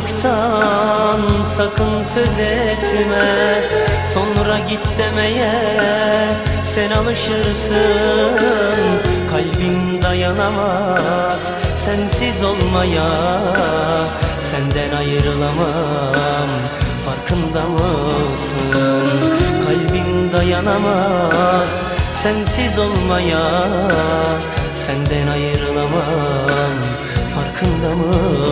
Ayrılıktan sakın söz etme Sonra git demeye sen alışırsın Kalbim dayanamaz sensiz olmaya Senden ayrılamam farkında mısın? Kalbim dayanamaz sensiz olmaya Senden ayrılamam farkında mısın?